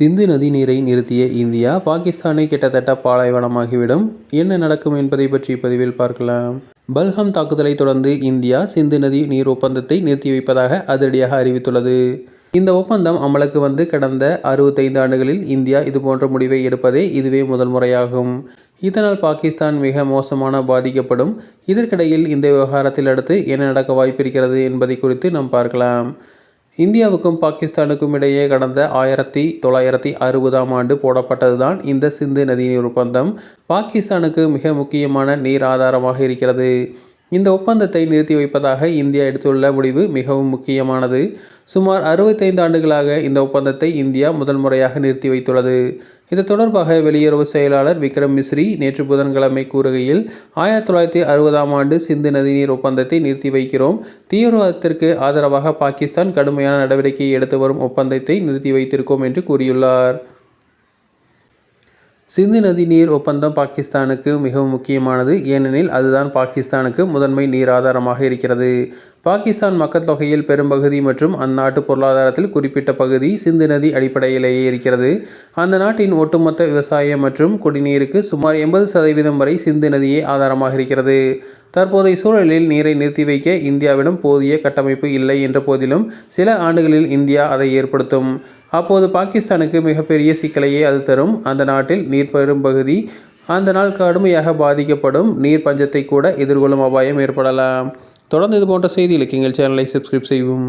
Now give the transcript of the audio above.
சிந்து நதி நீரை நிறுத்திய இந்தியா பாகிஸ்தானை கிட்டத்தட்ட பாலைவனமாகிவிடும். என்ன நடக்கும் என்பதை பற்றி பதிவில் பார்க்கலாம். பல்ஹம் தாக்குதலை தொடர்ந்து இந்தியா சிந்து நதி நீர் ஒப்பந்தத்தை நிறுத்தி வைப்பதாக அதிரடியாக அறிவித்துள்ளது. இந்த ஒப்பந்தம் அமலுக்கு வந்து கடந்த அறுபத்தைந்து ஆண்டுகளில் இந்தியா இதுபோன்ற முடிவை எடுப்பதே இதுவே முதல் முறையாகும். இதனால் பாகிஸ்தான் மிக மோசமான பாதிக்கப்படும். இதற்கிடையில் இந்த விவகாரத்தில் அடுத்து என்ன நடக்க வாய்ப்பிருக்கிறது என்பதை குறித்து நாம் பார்க்கலாம். இந்தியாவுக்கும் பாகிஸ்தானுக்கும் இடையே கடந்த ஆயிரத்தி தொள்ளாயிரத்தி அறுபதாம் ஆண்டு போடப்பட்டதுதான் இந்த சிந்து நதிநீர் ஒப்பந்தம். பாகிஸ்தானுக்கு மிக முக்கியமான நீர் ஆதாரமாக இருக்கிறது. இந்த ஒப்பந்தத்தை நிறுத்தி வைப்பதாக இந்தியா எடுத்துள்ள முடிவு மிகவும் முக்கியமானது. சுமார் அறுபத்தைந்து ஆண்டுகளாக இந்த ஒப்பந்தத்தை இந்தியா முதல் முறையாக நிறுத்தி வைத்துள்ளது. இது தொடர்பாக வெளியுறவு செயலாளர் விக்ரம் மிஸ்ரி நேற்று புதன்கிழமை கூறுகையில் ஆயிரத்தி தொள்ளாயிரத்தி அறுபதாம் ஆண்டு சிந்து நதிநீர் ஒப்பந்தத்தை நிறுத்தி வைக்கிறோம். தீவிரவாதத்திற்கு ஆதரவாக பாகிஸ்தான் கடுமையான நடவடிக்கை எடுத்து வரும் ஒப்பந்தத்தை நிறுத்தி வைத்திருக்கோம் என்று கூறியுள்ளார். சிந்து நதி நீர் ஒப்பந்தம் பாகிஸ்தானுக்கு மிகவும் முக்கியமானது. ஏனெனில் அதுதான் பாகிஸ்தானுக்கு முதன்மை நீர் ஆதாரமாக இருக்கிறது. பாகிஸ்தான் மக்கள் தொகையில் பெரும்பகுதி மற்றும் அந்நாட்டு பொருளாதாரத்தில் குறிப்பிட்ட பகுதி சிந்து நதி அடிப்படையிலேயே இருக்கிறது. அந்த நாட்டின் ஒட்டுமொத்த விவசாயம் மற்றும் குடிநீருக்கு சுமார் எண்பது சதவீதம் வரை சிந்து நதியே ஆதாரமாக இருக்கிறது. தற்போதைய சூழலில் நீரை நிறுத்தி வைக்க இந்தியாவிடம் போதிய கட்டமைப்பு இல்லை என்ற போதிலும் சில ஆண்டுகளில் இந்தியா அதை ஏற்படுத்தும். அப்போது பாகிஸ்தானுக்கு மிகப்பெரிய சிக்கலையே அது தரும். அந்த நாட்டில் நீர் பெரும்பகுதி அந்த நாள் கடுமையாக பாதிக்கப்படும். நீர் பஞ்சத்தை கூட எதிர்கொள்ளும் அபாயம் ஏற்படலாம். தொடர்ந்து இது போன்ற செய்திகளுக்கு எங்கள் சேனலை சப்ஸ்கிரைப் செய்வோம்